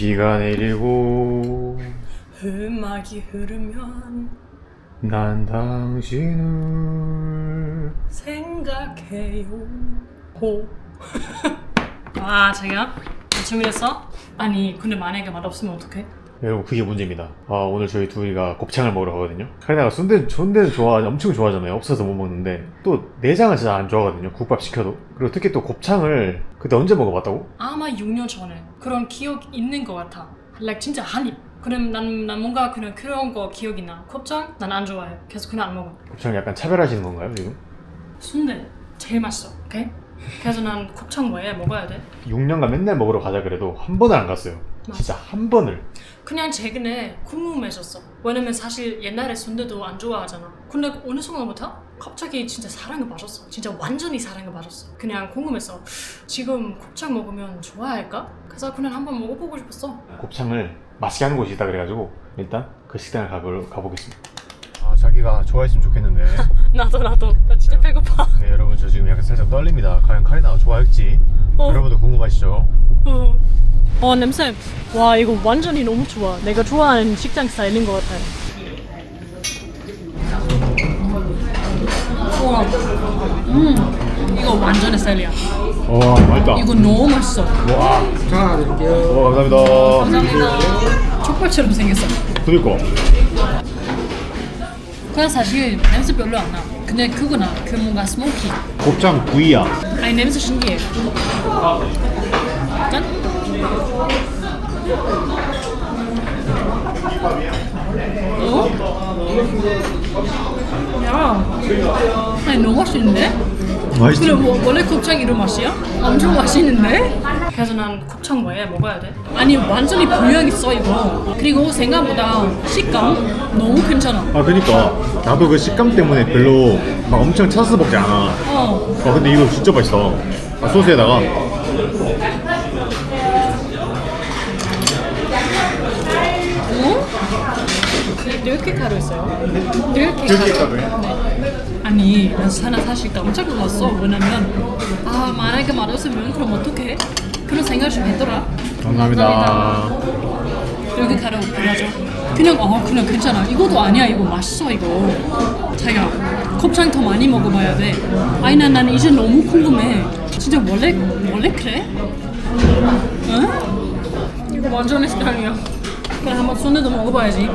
비가 내리고 음악이 흐르면 난 당신을 생각해요. 호. 아 자기야 준비됐어? 아니 근데 만약에 맛없으면 어떡해? 여러분 그게 문제입니다 아 오늘 저희 둘이가 곱창을 먹으러 가거든요 카리나가 순대 순대는 좋아 엄청 좋아하잖아요 없어서 못 먹는데 또 내장은 진짜 안 좋아하거든요 국밥 시켜도 그리고 특히 또 곱창을 그때 언제 먹어봤다고? 아마 6년 전에 그런 기억 있는 것 같아. like 진짜 한입. 그럼 난, 난 뭔가 그냥 그런 거 기억이 나. 곱창 난 안 좋아해. 그래서 그냥 안 먹어. 곱창 약간 차별하시는 건가요 지금? 순대 제일 맛있어. 오케이? 그래서 난 곱창 왜 먹어야 돼? 6년간 맨날 먹으러 가자 그래도 한 번을 안 갔어요 진짜 한 번을 그냥 최근에 궁금해졌어. 왜냐면 사실 옛날에 순대도 안 좋아하잖아. 근데 어느 순간부터 갑자기 진짜 사랑에 빠졌어. 진짜 완전히 사랑에 빠졌어. 그냥 궁금했어. 지금 곱창 먹으면 좋아할까? 그래서 그냥 한번 먹어보고 싶었어. 곱창을 맛있게 하는 곳이 있다 그래가지고 일단 그 식당을 가보, 가보겠습니다 아 자기가 좋아했으면 좋겠는데 나도 나도. 나 진짜 배고파. 네 여러분 저 지금 약간 살짝 떨립니다 과연 카리나가 좋아할지 어. 여러분도 궁금하시죠? 어. 어 냄새 와 이거 완전히 너무 좋아 내가 좋아하는 식당 스타일인 것 같아 우와 음 이거 완전히 스타일이야. 와 맛있다. 이거 너무 맛있어. 와, 하나 드릴게요. 와 감사합니다. 감사합니다. 족발처럼 생겼어. 그니까. 그냥 사실 냄새 별로 안 나. 근데 그거나 그 뭔가 스모키. 곱창 구이야. 아니 냄새 신기해. 짠? 어? 야, 아니 너무 맛있는데? 맛있지? 그래 뭐, 원래 곱창 이런 맛이야? 엄청 맛있는데? 그래서 난 곱창 왜 먹어야 돼? 아니 완전히 분량 있어 이거 그리고 생각보다 식감 너무 괜찮아 아 그니까 나도 그 식감 때문에 별로 막 엄청 찾아서 먹지 않아 어 아 근데 이거 진짜 맛있어 아 소스에다가 이렇게 가루 있어요? 이렇게 이렇게 가루? 가루요? 네. 아니 나 하나 사실 깜짝 놀랐어 왜냐면 아 만약에 맛없으면 그럼 어떡해? 그런 생각 좀 했더라 감사합니다 여기 가루 그려줘 그냥 어 그냥 괜찮아 이것도 아니야 이거 맛있어 이거 자기가 곱창 더 많이 먹어봐야 돼 아니 난, 난 이제 너무 궁금해 진짜 원래 원래 그래? 응? 이거 완전히 스타일이야 그래 한번 순대도 먹어봐야지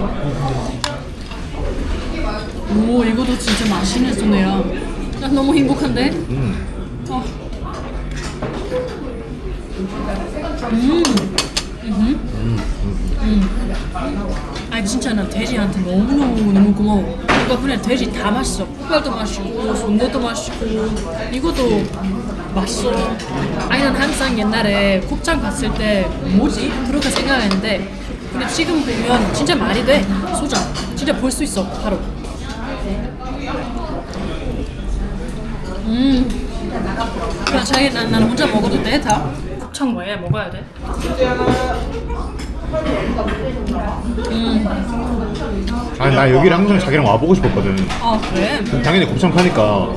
오 이것도 진짜 맛있는 순대야. 나 너무 행복한데? 음. 어. 음. 아 진짜 나 돼지한테 너무너무 너무 고마워. 이거 그냥 돼지 다 맛있어. 흑발도 맛있고 순대도 맛있고. 이것도 맛있어. 아니 난 항상 옛날에 곱창 봤을 때 뭐지? 그렇게 생각했는데 근데 지금 보면 진짜 말이 돼. 소장. 진짜 볼 수 있어. 바로 음. 그냥 자기 난, 난 혼자 먹어도 돼 다? 곱창 왜 먹어야 돼? 아니 나 여기를 항상 자기랑 와보고 싶었거든. 아 그래? 당연히 곱창 파니까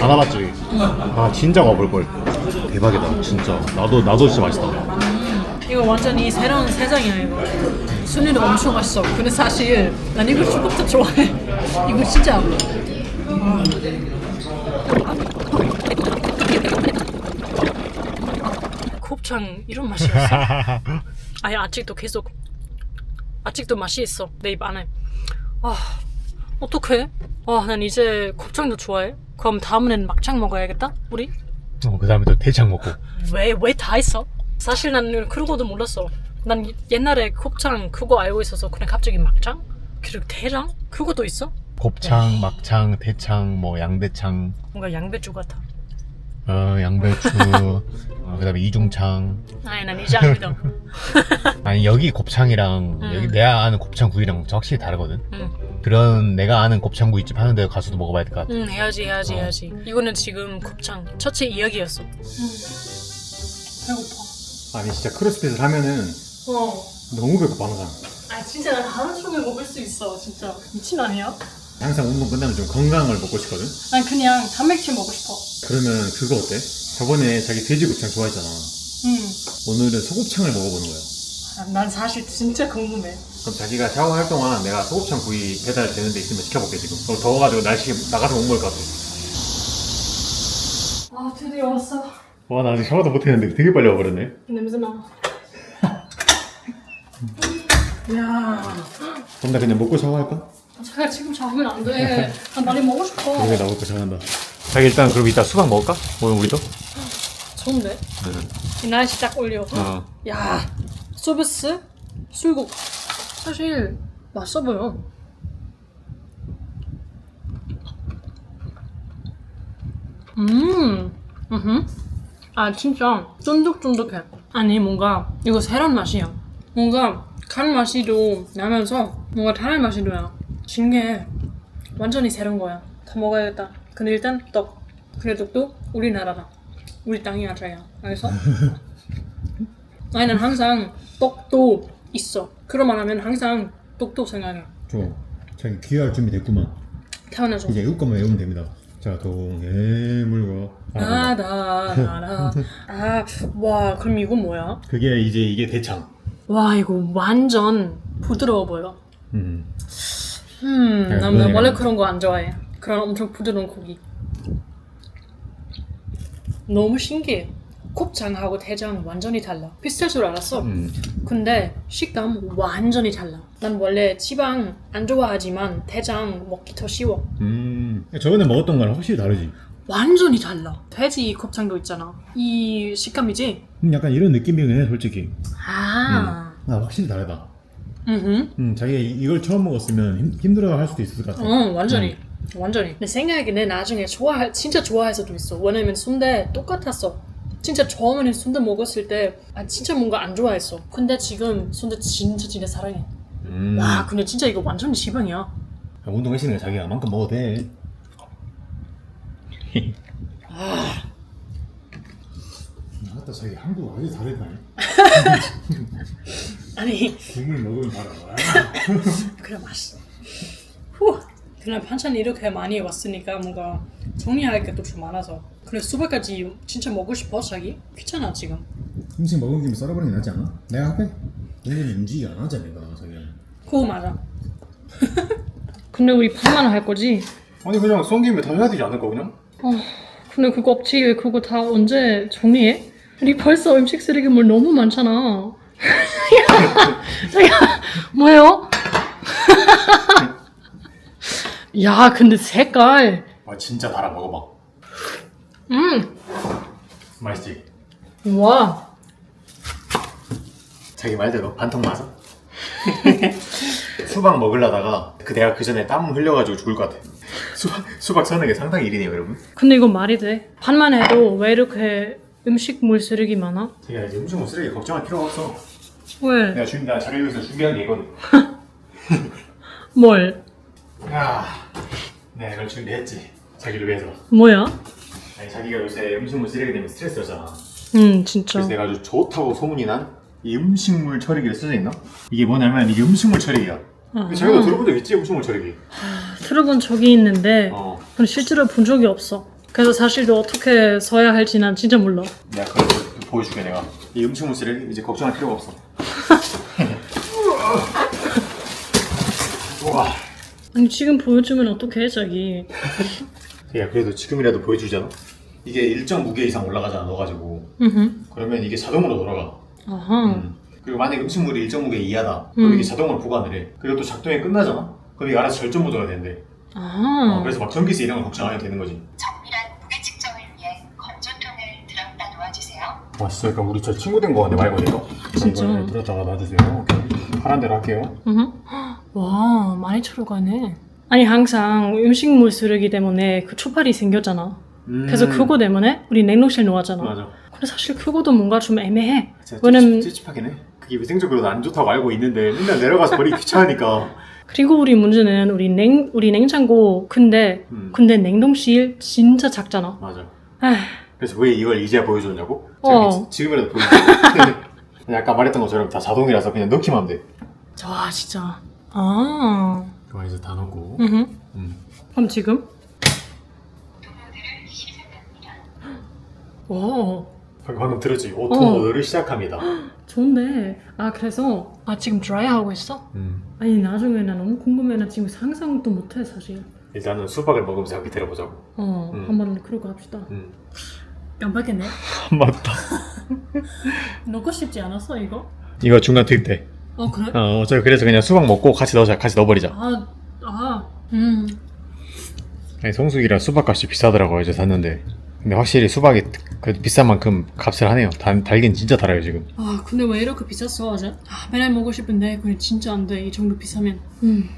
안 와봤지. 아 진짜 와볼 걸. 대박이다 진짜. 나도 나도 진짜 맛있다. 이거 완전히 새로운 세상이야 이거. 순위도 엄청 맛있어. 근데 사실 난 이거 조금 좋아해. 이거 진짜 곱창 이런 맛이었어. 아니 아직도 계속 아직도 맛이 있어 내 입 안에. 아 어떡해? 아난 이제 곱창도 좋아해. 그럼 다음에는 막창 먹어야겠다 우리? 어, 그 다음에 또 대창 먹고. 왜 왜 다 했어? 사실 나는 그러고도 몰랐어. 난 옛날에 곱창 그거 알고 있어서 그냥 갑자기 막창? 그리고 대장 그것도 있어? 곱창, 막창, 대창, 뭐 양대창, 뭔가 양배추 같아. 어, 양배추, 어, 그다음에 이중창. 아니 난 이제 안 믿어. 아니 여기 곱창이랑 음. 여기 내가 아는 곱창 구이랑 확실히 다르거든. 응, 그런 내가 아는 곱창 구이집 하는 데 가서도 먹어봐야 될 것 같아. 응 해야지 해야지 해야지. 이거는 지금 곱창 첫째 이야기였어. 배고파. 아니 진짜 크로스핏을 하면은 어. 너무 배고파 항상. 아 진짜 난 하루 종일 먹을 수 있어 진짜 미친 아니야? 항상 운동 끝나면 좀 건강을 먹고 싶거든. 난 그냥 단백질 먹고 싶어. 그러면 그거 어때? 저번에 자기 돼지 곱창 좋아했잖아. 응. 오늘은 소곱창을 먹어보는 거야. 난 사실 진짜 궁금해. 그럼 자기가 샤워할 동안 내가 소곱창 구이 배달 되는 데 있으면 시켜볼게 지금 너무 더워가지고 날씨 나가서 못 먹을 것 같아 아 드디어 왔어. 와 나 아직 샤워도 못했는데 되게 빨리 와버렸네 냄새 나. 야, 그럼 나 그냥 먹고 샤워할까? 제가 지금 잡으면 안 돼. 난 많이 먹고 싶어. 그러게 나 먹고 샤워한다 자기 일단 그럼 이따 수박 먹을까? 오늘 우리도? 좋은데? 이 날씨 딱 올려. 어 야, 서비스 술국 사실 맛있어 보여. 음, 음, 아 진짜 쫀득쫀득해. 아니 뭔가 이거 새로운 맛이야. 뭔가 간 맛이도 나면서 뭔가 다른 맛이 나 요. 신기해. 완전히 새로운 거야. 더 먹어야겠다. 근데 일단 떡. 그래 떡도 우리나라다. 우리 땅이 아자야. 알겠어? 나는 항상 떡도 있어. 그런 하면 항상 떡도 생각해. 좋아 자기 귀할 준비 됐구만 태어나서. 이제 이것만 외우면 됩니다 자 동해물과 아다나라. 아, 와, 그럼 이거 뭐야? 그게 이제 이게 대창 와, 이거 완전 부드러워 보여. 음. 음, 네, 난 그러니까. 원래 그런 거 안 좋아해. 그런 엄청 부드러운 고기. 너무 신기해. 곱창하고 대장 완전히 달라. 비슷할 줄 알았어. 음. 근데 식감 완전히 달라. 난 원래 지방 안 좋아하지만 대장 먹기 더 쉬워. 음. 저번에 먹었던 거랑 확실히 다르지 완전히 달라. 돼지 곱창도 있잖아. 이 식감이지? 음, 약간 이런 느낌이긴 해 솔직히 아. 아 확실히 다르다 음. 음, 자기가 이- 이걸 처음 먹었으면 힘, 힘들어 할 수도 있을 것 같아. 어, 완전히. 완전히. 내 생각에 내 나중에 좋아 진짜 좋아할 수도 있어. 왜냐면 순대 똑같았어. 진짜 처음에는 순대 먹었을 때 아, 진짜 뭔가 안 좋아했어. 근데 지금 순대 진짜 진짜 사랑해. 음. 와, 근데 진짜 이거 완전 지방이야. 야, 운동했으니까 자기가 만큼 먹어도 돼. 나갔다 자기 한국 아주 다르다. 아니, 국물 먹으면 바로. 그래 맛있어. 후. 그냥 반찬 이렇게 많이 왔으니까 뭔가 정리할 게 또 좀 많아서. 그래 수박까지 진짜 먹고 싶어 자기? 귀찮아 지금. 음식 먹은 김에 썰어버리는 게 낫지 않아? 내가 할게. 얘는 움직이 안 하잖아, 내가 자기. 그거 맞아. 근데 우리 반만 할 거지? 아니 그냥 쏜 김에 다 해야 되지 않을까 그냥? 어, 근데 그거 없지. 왜 그거 다 언제 정리해? 우리 벌써 음식 쓰레기물 너무 많잖아. 야, 야, 뭐예요? 야, 근데 색깔. 아 진짜 달아 먹어봐. 음, 맛있지? 와. 자기 말대로 반통 맞아? 수박 먹으려다가 그 내가 그 전에 땀 흘려가지고 죽을 것 같아. 수박 수박 서는 게 상당히 일이네요, 여러분. 근데 이거 말이 돼. 반만 해도 왜 이렇게 음식물 쓰레기 많아? 자기가 이제 음식물 쓰레기 걱정할 필요가 없어. 왜? 내가 준비, 나 위해서 준비한 게 있거든. 뭘? 야, 내가 이걸 준비했지. 자기를 위해서. 뭐야? 아니, 자기가 요새 음식물 쓰레기 때문에 스트레스였잖아. 음, 진짜. 그래서 내가 아주 좋다고 소문이 난 이 음식물 처리기를 쓰져 있나? 이게 뭐냐면 이게 음식물 처리기야. 아하. 자기가 들어본 적 있지 음식물 처리기? 들어본 적이 있는데 어. 근데 실제로 본 적이 없어. 그래서 사실 너 어떻게 써야 할지 난 진짜 몰라. 내가 그걸 보- 보여줄게 내가. 이 음식물 쓰레기 이제 걱정할 필요가 없어. 우와. 아니 지금 보여주면 어떡해 자기. 야 그래도 지금이라도 보여주잖아. 이게 일정 무게 이상 올라가잖아 넣어가지고. 음. 그러면 이게 자동으로 돌아가. 아하. 음. 그리고 만약 음식물이 일정 무게 이하다. 그럼 음. 이게 자동으로 보관을 해. 그리고 또 작동이 끝나잖아. 그럼 이게 알아서 절전 모드가 된대. 아. 어, 그래서 막 전기세 이런 걸 걱정 안 해도 되는 거지. 맛있어. 그러니까 우리 저 친구 된 거 같네 말 그대로. 진짜? 이걸 들었다가 놔주세요. 오케이. 하란 대로 할게요. 음. 와 많이 들어가네. 아니 항상 음식물 쓰레기 때문에 그 초파리 생겼잖아. 그래서 그거 때문에 우리 냉동실 놓았잖아. 음. 맞아. 근데 사실 그거도 뭔가 좀 애매해. 진짜 왜냐면 찝찝- 찝찝하긴 해. 그게 위생적으로 안 좋다고 알고 있는데 맨날 내려가서 버리기 귀찮으니까. 그리고 우리 문제는 우리 냉 우리 냉장고 근데 음. 근데 냉동실 진짜 작잖아. 맞아. 에휴. 그래서 왜 이걸 이제야 보여줬냐고? 어. 자기 지- 지금 이라도 보여줘. 아까 말했던 것처럼 다 자동이라서 그냥 넣기만 하면 돼. 와 진짜. 아. 그만 이제 다 넣고. 음. 음. 그럼 지금? 오. 방금 들었지? 어. 오토모드를 시작합니다. 좋네. 아 그래서 아 지금 드라이 하고 있어? 음. 아니 나중에 나 너무 궁금해. 나 지금 상상도 못해 사실. 일단은 수박을 먹으면서 들어보자고. 어 음. 한번 그러고 합시다. 음. 깜빡했네. 맞다. 넣고 싶지 않았어 이거? 이거 중간 때. 어 그래? 어, 어차피 그래서 그냥 수박 먹고 같이 넣자. 같이 넣어버리자. 아 아. 음. 아니, 성수기라 수박값이 비싸더라고요. 이제 샀는데. 근데 확실히 수박이 그래도 비싼 만큼 값을 하네요. 달, 달긴 진짜 달아요, 지금. 아 근데 왜 이렇게 비쌌어 어제? 아 맨날 먹고 싶은데 그게 진짜 안 돼 이 정도 비싸면. 음.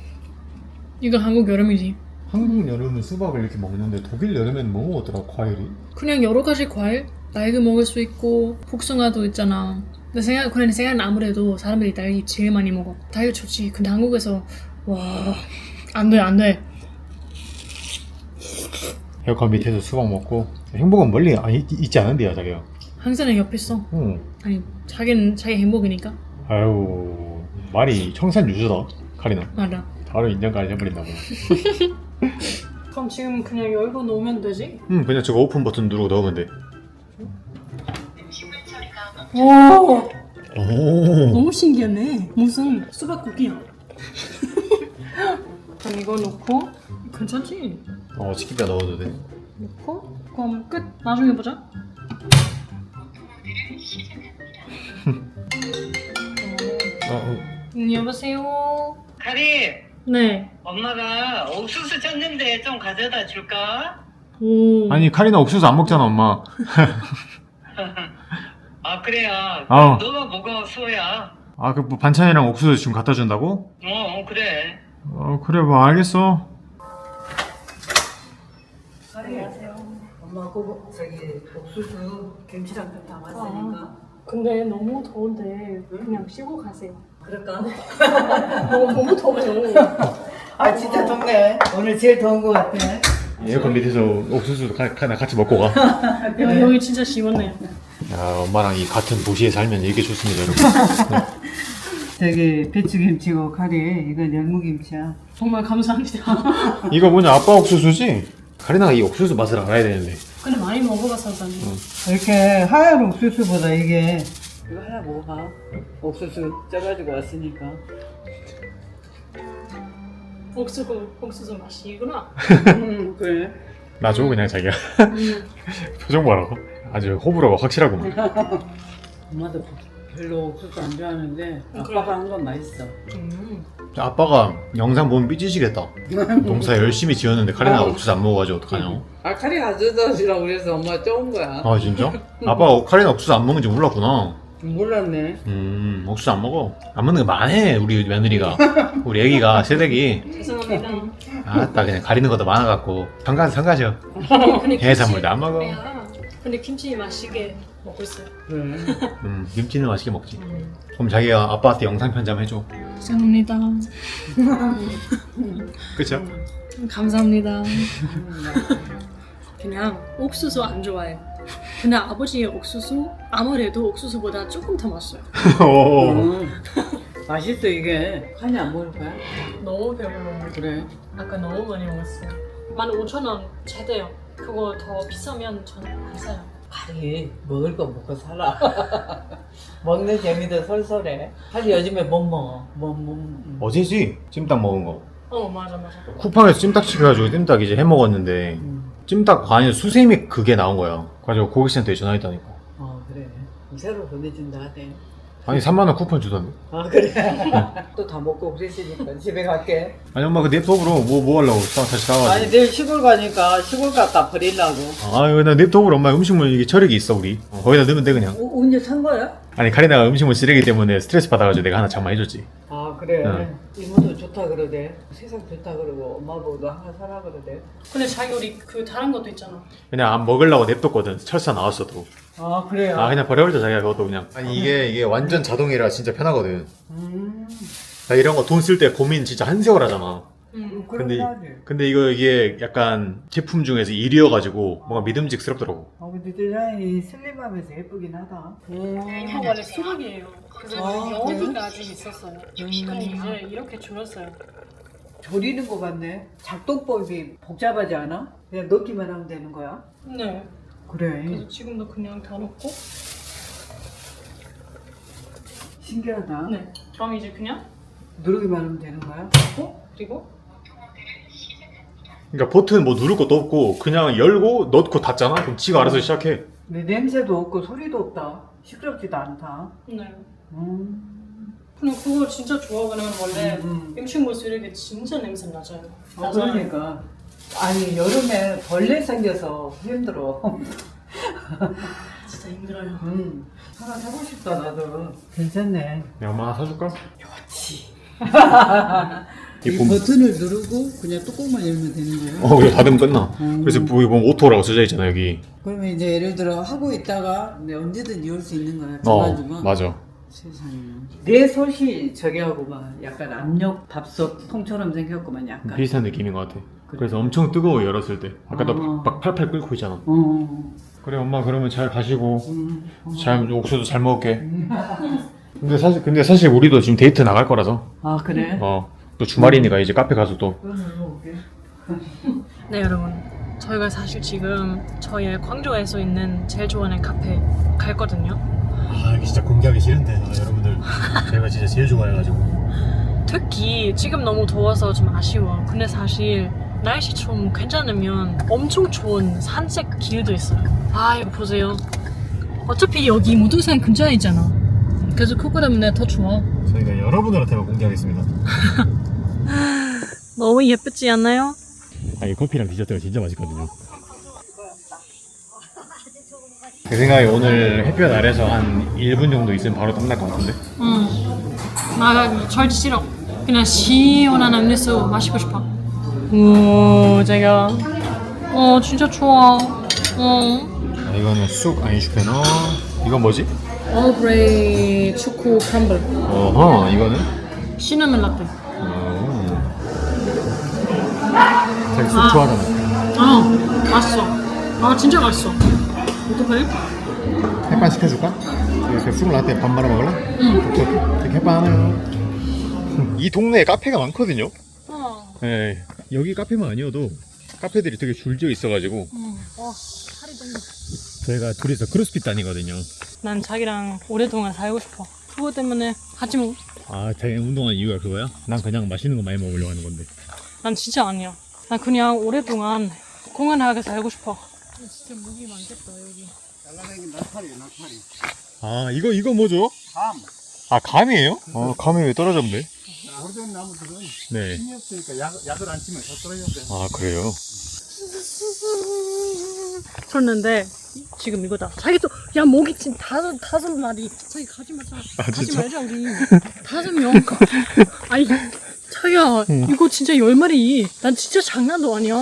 이거 한국 여름이지. 한국 여름은 수박을 이렇게 먹는데 독일 여름엔 뭐 먹었더라, 과일이? 그냥 여러 가지 과일 딸기 먹을 수 있고 복숭아도 있잖아. 근데 생각 그냥 생각은 아무래도 사람들이 딸기 제일 많이 먹어. 딸기 좋지. 근데 한국에서 와 안돼 안 돼. 에어컨 밑에서 수박 먹고 행복은 멀리 안 있, 있지 않은데요, 자기야. 항상 옆에 있어. 응. 아니 자기는 자기 행복이니까. 아유 말이 청산 유주다, 카리나. 알아. 바로 인정까지 해버린다고. 그럼 지금 그냥 열고 놓으면 되지? 응, 그냥 저거 오픈 버튼 누르고 넣으면 돼. 처리가 오 오. 너무 신기하네. 무슨 수박 쿠키야. 그럼 이거 넣고 괜찮지? 어, 치킨뼈 넣어도 돼. 넣고 그럼 끝. 나중에 보자. 어, 어. 음, 여보세요. 카리, 네. 엄마가 옥수수 쪘는데 좀 가져다 줄까? 오. 아니 카리나 옥수수 안 먹잖아, 엄마. 아 그래요. 아우. 너가 먹어 수호야. 아, 그 뭐 반찬이랑 옥수수 지금 갖다 준다고? 어, 어 그래. 어, 그래, 뭐 알겠어. 엄마 고 저기 옥수수 김치랑 좀 담았으니까 근데 너무 더운데 그냥 쉬고 가세요. 그럴까? 너무 너무 더워요. 아 진짜 덥네 오늘 제일 더운 것 같아 에어컨 밑에서 옥수수 가, 가, 같이 먹고 가. 여기, 여기 진짜 시원해요. 야, 엄마랑 이 같은 도시에 살면 이게 좋습니다, 여러분. 저기 배추김치고 카레 이건 열무김치야 정말 감사합니다. 이거 뭐냐, 아빠 옥수수지? 카리나가 이 옥수수 맛을 알아야 되는데. 근데 많이 먹어봐서 잖아 이렇게 하얀 옥수수보다 이게 이거 하나 먹어봐 옥수수 쪄가지고 왔으니까 옥수수 옥수수 맛이구나. 음 그래 놔줘, 그냥 자기야. 표정 봐라고. 아주 호불호가 확실하구만. 엄마도 별로 옥수수 안 좋아하는데 아빠가 한 건 맛있어 음. 아빠가 영상 보면 삐지시겠다. 농사 열심히 지었는데 카리나가 옥수수 안 먹어가지고 어떡하냐. 아 카레 가져다 주라고 그래서 엄마 쪄온 거야 아, 진짜? 아빠가 카리나 옥수수 안 먹는지 몰랐구나. 몰랐네 음, 옥수수 안 먹어. 안 먹는 게 많해, 우리 며느리가. 우리 애기가, 새댁이. 죄송합니다. 아따, 그냥 가리는 것도 많아갖고. 성가죠. 근데 해산물도 안 먹어. 야, 근데 김치 맛있게 먹고 있어요. 그래 음, 김치는 맛있게 먹지. 그럼 자기가 아빠한테 영상 편집 해줘. 죄송합니다. 그쵸? 감사합니다. 그냥 옥수수 안 좋아해. 근데 아버지의 옥수수 아무래도 옥수수보다 조금 더 맛있어요. 오. 음. 맛있어 이게 칸이 안 먹을 거야? 너무 배불러. 그래 아까 너무 많이 먹었어요. 15,000원 최대요. 그거 더 비싸면 저는 안 사요. 아니 먹을 거 먹고 살아 먹는 재미도 솔솔해 사실 요즘에 못 먹어 못 먹. 어제지? 찜닭 먹은 거. 어 맞아 맞아. 쿠팡에서 찜닭 시켜가지고 찜닭 이제 해 먹었는데, 음. 찜닭 안에 수세미 그게 나온 거야. 그래가지고 고객센터에 전화했다니까. 어 그래 새로 보내준다 하대 아니, 3만 원 쿠폰 주던데. 아 그래 또 다 먹고 그랬으니까 집에 갈게 아니, 엄마 그 냅톱으로 뭐, 뭐 하려고 싸, 다시 아니 싸가지고. 내일 시골 가니까 시골 갔다 버리려고 아유, 나 냅톱으로 엄마 음식물 이게 처리기 있어, 우리. 어, 거기다 넣으면 돼, 그냥. 어, 언제 산 거야? 아니, 카리나가 음식물 쓰레기 때문에 스트레스 받아가지고 내가 하나 장만해줬지. 아 그래 응. 이모도 좋다 그러대 세상 좋다 그러고 엄마 보고 하나 사라 그러대 근데 자기 우리 그 다른 것도 있잖아. 그냥 안 먹으려고 냅뒀거든. 철사 나왔어도. 아 그래요? 아, 그냥 버려버리자, 자기가 그것도 그냥. 아니, 이게, 이게 완전 자동이라 진짜 편하거든. 음 나 이런 거 돈 쓸 때 고민 진짜 한 세월 하잖아. 음. 근데, 하지 근데 이거 이게 약간 제품 중에서 1위여가지고 뭔가 믿음직스럽더라고. 아 근데 디자인이 슬림하면서 예쁘긴 하다 이거 원래 수박이에요. 그래서 아, 여기가 아직 있었어요. 근데 이제 이렇게 줄었어요. 조리는 거 같네 작동법이 복잡하지 않아? 그냥 넣기만 하면 되는 거야? 네. 그래. 그래서 지금도 그냥 다 넣고 신기하다. 네. 그럼 이제 그냥 누르기만 하면 되는 거야? 넣고 그리고 그러니까 버튼 뭐 누를 것도 없고 그냥 열고 넣고 닫잖아. 그럼 지가 알아서 시작해. 근데 냄새도 없고 소리도 없다. 시끄럽지도 않다. 네. 음. 근데 그거 진짜 좋아 왜냐면 원래 음. 음식물 쓰레기 진짜 냄새 나잖아요. 어, 그러니까. 아니 여름에 벌레 생겨서 힘들어. 진짜 힘들어요. 음. 하나 사고 싶다 나도. 괜찮네. 내가 엄마 하나 사줄까? 그렇지. 이이 봄- 버튼을 누르고 그냥 뚜껑만 열면 되는 거야. 어, 이거 닫으면 끝나. 음. 그래서 여기 보면 오토라고 써져 있잖아 여기. 그러면 이제 예를 들어 하고 있다가 근데 언제든 이올 수 있는 거야. 어, 중간중간. 맞아. 세상에. 내 솥이 저기 하고만 약간 압력 밥솥 통처럼 생겼구만 약간. 비슷한 느낌인 것 같아. 그래서 엄청 뜨거워 열었을 때. 아까도 어. 막 팔팔 끓고 있잖아. 어. 그래 엄마 그러면 잘 가시고 음. 잘 옥수수 잘 먹을게. 근데 사실 근데 사실 우리도 지금 데이트 나갈 거라서 아 그래? 어 또 주말이니까 이제 카페 가서 또. 네 여러분 저희가 사실 지금 저희 광주에서 있는 제일 좋아하는 카페 갈 거든요. 아 이게 진짜 공개하기 싫은데 아, 여러분들 제가 진짜 제일 좋아해가지고 특히 지금 너무 더워서 좀 아쉬워. 근데 사실 날씨 좀 괜찮으면 엄청 좋은 산책 길도 있어요. 아 이거 보세요. 어차피 여기 무등산 근처에 있잖아. 그래서 그거 때문에 더 좋아. 저희가 여러분들한테만 공개하겠습니다. 너무 예쁘지 않나요? 아, 이 커피랑 디저트가 진짜 맛있거든요. 제 생각에 오늘 햇볕 아래서 한 1분 정도 있으면 바로 땀날 것 같은데? 응. 나 절대 싫어. 그냥 시원한 음료수 마시고 싶어. 오, 제가. 어, 진짜 좋아. 어. 아, 이거는 쑥 아인슈페너. 이건 뭐지? 얼그레이 초코 크럼블. 어허, 이거는? 시나몬 라떼. 쑥 좋아하잖아. 어, 맛있어. 아, 진짜 맛있어. 어떡해? 햇반 시켜줄까? 이렇게 쑥 라떼 밥 말아 먹을래? 응. 오케이, 오케이. 이렇게 햇반 하나요. 이 동네에 카페가 많거든요? 어. 네. 여기 카페만 아니어도 카페들이 되게 줄지어 있어가지고 응. 어, 살이. 저희가 둘이서 크로스핏 다니거든요. 난 자기랑 오랫동안 살고 싶어. 그거 때문에 하지 뭐. 아, 자기 운동한 이유가 그거야? 난 그냥 맛있는 거 많이 먹으려고 하는 건데. 난 진짜 아니야. 난 그냥 오랫동안 공연하게 살고 싶어. 진짜 무기 많겠다 여기. 아, 이거, 이거 뭐죠? 감. 아, 감이에요? 아, 감이 왜 떨어졌네? 오래된 나무들은 네. 힘이 없으니까 약, 약을 안 치면 더 떨어져. 아, 그래요? 쳤는데 지금 이거다. 자기 또 야 모기 진 다섯 다섯 마리. 자기 가지 말자. 가지 아, 진짜? 말자 우리. 다섯 명. 아니 자기야 이거 진짜 열 마리. 난 진짜 장난도 아니야.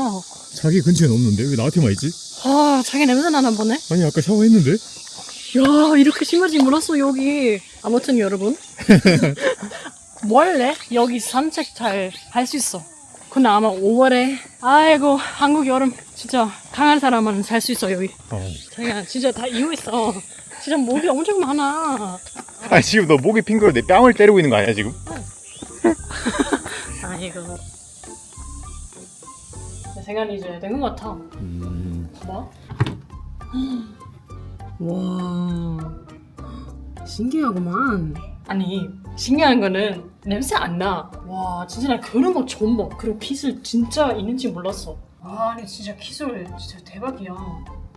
자기 근처엔 없는데? 왜 나한테만 있지? 아 자기 냄새 나나 보네. 아니, 아까 샤워했는데? 야 이렇게 심하지 몰랐어 여기. 아무튼 여러분. 원래 여기 산책 잘 할 수 있어. 근데 아마 5월에 아이고 한국 여름 진짜 강한 사람은 살 수 있어 여기. 어. 자기가 진짜 다 이유 있어. 진짜 목이 엄청 많아. 아니, 지금 너 목이 핑크로 내 뺨을 때리고 있는 거 아니야, 지금? 아이고. 내 생각이 이제 된것 같아. 음. 뭐? 와. 신기하구만. 아니, 신기한 거는 냄새 안 나. 와, 진짜 나 그런 거 처음 봐. 그리고 기술 진짜 있는지 몰랐어. 아니, 진짜 기술 진짜 대박이야.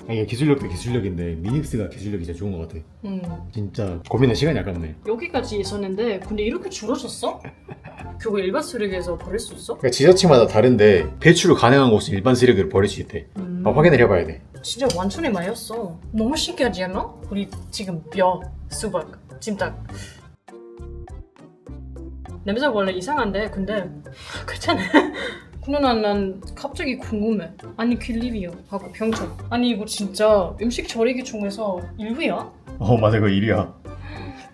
아, 이게 기술력도 기술력인데, 미닉스가 기술력이 진짜 좋은 것 같아. 음, 진짜 고민할 시간이 아깝네. 여기까지 있었는데, 근데 이렇게 줄어졌어? 그거 일반 쓰레기에서 버릴 수 있어? 그러니까 지자체마다 다른데, 배출 가능한 곳은 일반 쓰레기를 버릴 수 있대. 음. 아, 확인을 해봐야 돼. 진짜 완전히 마였어. 너무 신기하지 않아? 우리 지금 뼈, 수박, 찜닭. 냄새가 원래 이상한데 근데 괜찮아. 근데 난, 난 갑자기 궁금해. 아니 길리비요 하고 평점. 아니 이거 진짜 음식 절이기 중에서 1위야? 어 맞아 그거 1위야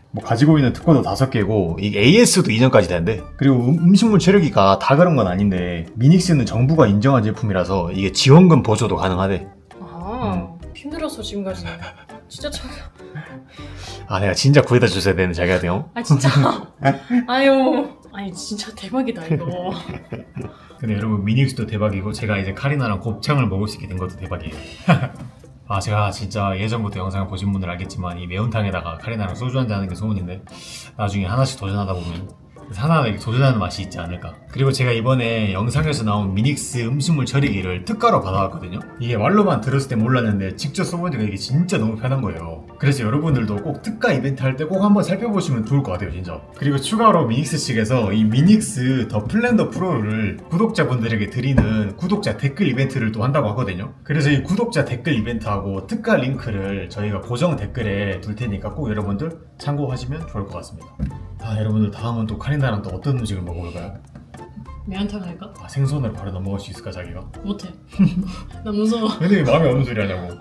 뭐 가지고 있는 특권도 다섯 개고 이게 AS도 이전까지 된대 그리고 음, 식물 체류기가 다 그런 건 아닌데 미닉스는 정부가 인정한 제품이라서 이게 지원금 보조도 가능하대 아 힘들어서 지금까지. 진짜 참. 아 내가 진짜 구해다 줬어야 되는 자기한테 요아 진짜. 아유. 아니 진짜 대박이다 이거. 근데 여러분 미닉스도 대박이고 제가 이제 카리나랑 곱창을 먹을 수 있게 된 것도 대박이에요. 아 제가 진짜 예전부터 영상을 보신 분들 알겠지만 이 매운탕에다가 카레나랑 소주 한잔 하는 게 소문인데 나중에 하나씩 도전하다 보면 이렇게 도전하는 맛이 있지 않을까. 그리고 제가 이번에 영상에서 나온 미닉스 음식물 처리기를 특가로 받아왔거든요. 이게 말로만 들었을 때 몰랐는데 직접 써보니까 이게 진짜 너무 편한 거예요. 그래서 여러분들도 꼭 특가 이벤트 할 때 꼭 한번 살펴보시면 좋을 것 같아요 진짜. 그리고 추가로 미닉스 측에서 이 미닉스 더 플랜더 프로를 구독자분들에게 드리는 구독자 댓글 이벤트를 또 한다고 하거든요. 그래서 이 구독자 댓글 이벤트하고 특가 링크를 저희가 고정 댓글에 둘 테니까 꼭 여러분들 참고하시면 좋을 것 같습니다. 아 여러분들 다음은 또 카린다랑 또 어떤 음식을 먹어볼까요? 매운탕 할까? 아, 생선으로 바로 넘어갈 수 있을까 자기가? 못해. 나 무서워. 근데 왜 마음에 없는 소리 하냐고